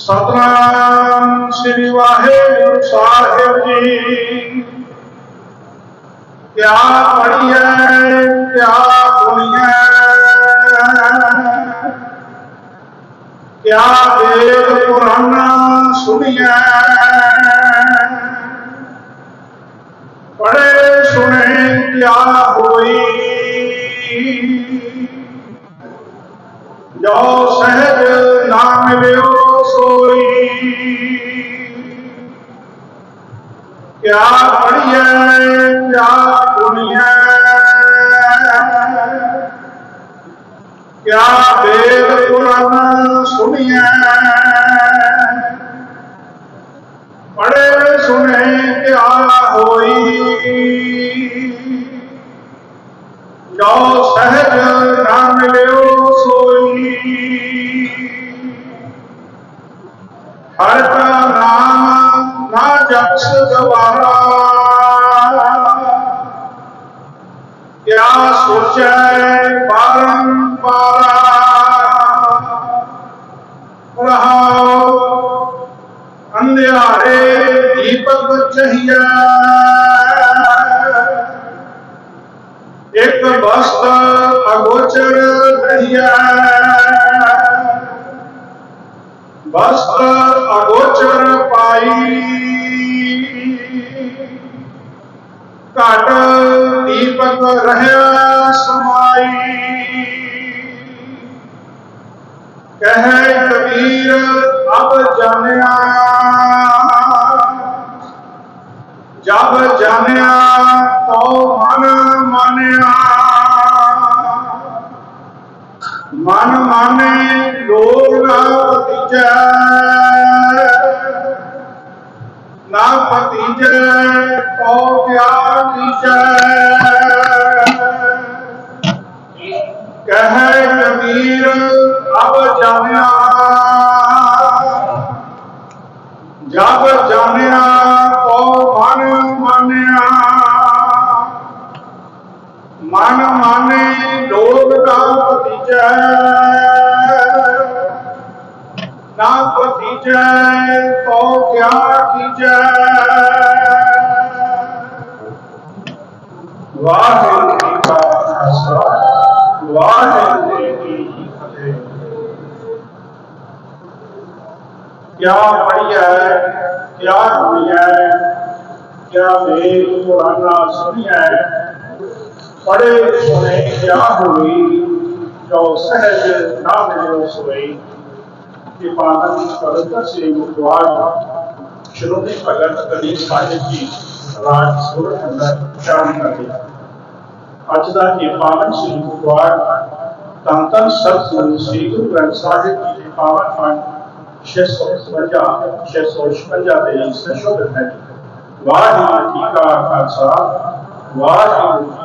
सतनाम श्री वाहे गुरु साहेब जी क्या पढ़िए, क्या सुनिए, क्या वेद पुराण सुनिए। पढ़े, सुने, क्या हुई। जो सहज नाम लियो क्या बढ़िया क्या दुनिया क्या वेद सुनिया बड़े सुने क्या होई। जो सहज ना मिले हरत नाम ना जक्ष गवारा क्या सोच परंपरा? पुनः अंधेरे दीपक चाहिए एक वस्त्र अगोचर रहिया वस्त्र अगोचर पाई काट दीपक रह समाई। कह कबीर अब जाने आया। ਮਨ ਮਾਨੇ ਲੋਗ ਨਾ ਪਤੀਜੈ ਨਾ ਪਤੀਜੈ ਕੋ ਕਿਆ ਕੀਜੈ ਕਹੈ ਕਬੀਰ ਅਬ ਜਾਣਿਆ। ਜਬ ਜਾਣਿਆ ਕੋ ਮਨ ਮਾਨਿਆ। ਮਨ ਮਾਨੇ ਲੋਗ ਨਾ कीजय नाम को तो क्या कीजय वाहे वाहे क्या बड़ी है क्या हुई है? क्या वेद पुराना सुनी है? बड़े सुने, क्या हुई? जो सहज ना मिलो सोई कि पावन पवित्र से गुरुद्वार श्रोमणी भगत कबीर साहिब जी राज सूरत अंदर उच्चारण कर दिया ਅੱਜ ਦਾ ਇਹ ਪਾਵਨ ਸ੍ਰੀ ਗੁਰਦੁਆਰ ਤਾਂ ਤਾਂ ਸਤਿਗੁਰੂ ਸ੍ਰੀ ਗੁਰੂ ਗ੍ਰੰਥ ਸਾਹਿਬ ਜੀ ਦੇ ਪਾਵਨ ਪੰਜ 655 656 ਦੇ ਸੰਸ਼ੋਧਨ ਹੈ ਵਾਹਿਗੁਰੂ ਜੀ ਕਾ ਖਾਲਸਾ ਵਾਹਿਗੁਰੂ ਜੀ